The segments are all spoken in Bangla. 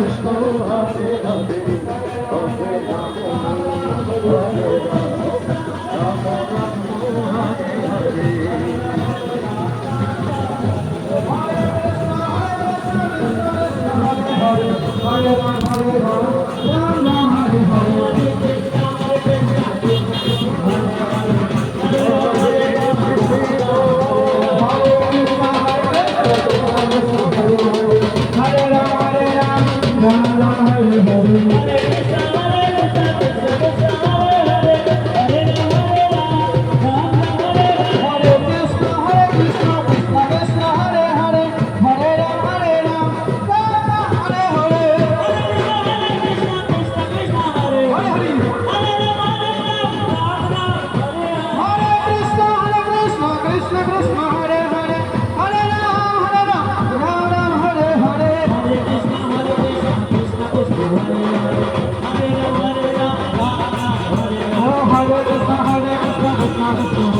কৃষ্ণ হরে কৃষ্ণ কৃষ্ণ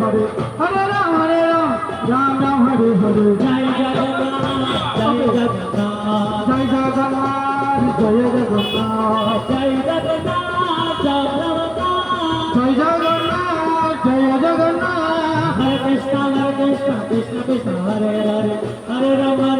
হরে হরে রাম হরে রাম রাম রাম হরে হরে। জয় জগন্নাথ জয় জগন্নাথ। জয় জগন্নাথ জয় জগন্নাথ। জয় জগন্নাথ জয় জগন্নাথ। হরে কৃষ্ণ হরে কৃষ্ণ কৃষ্ণ কৃষ্ণ হরে হরে। হরে রাম হরে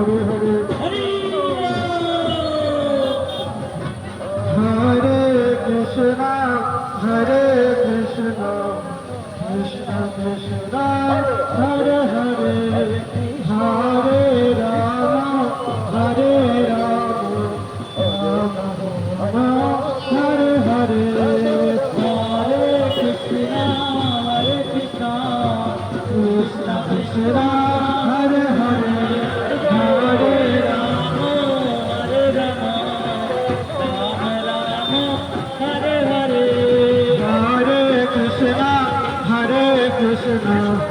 Hallelujah.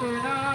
Lord,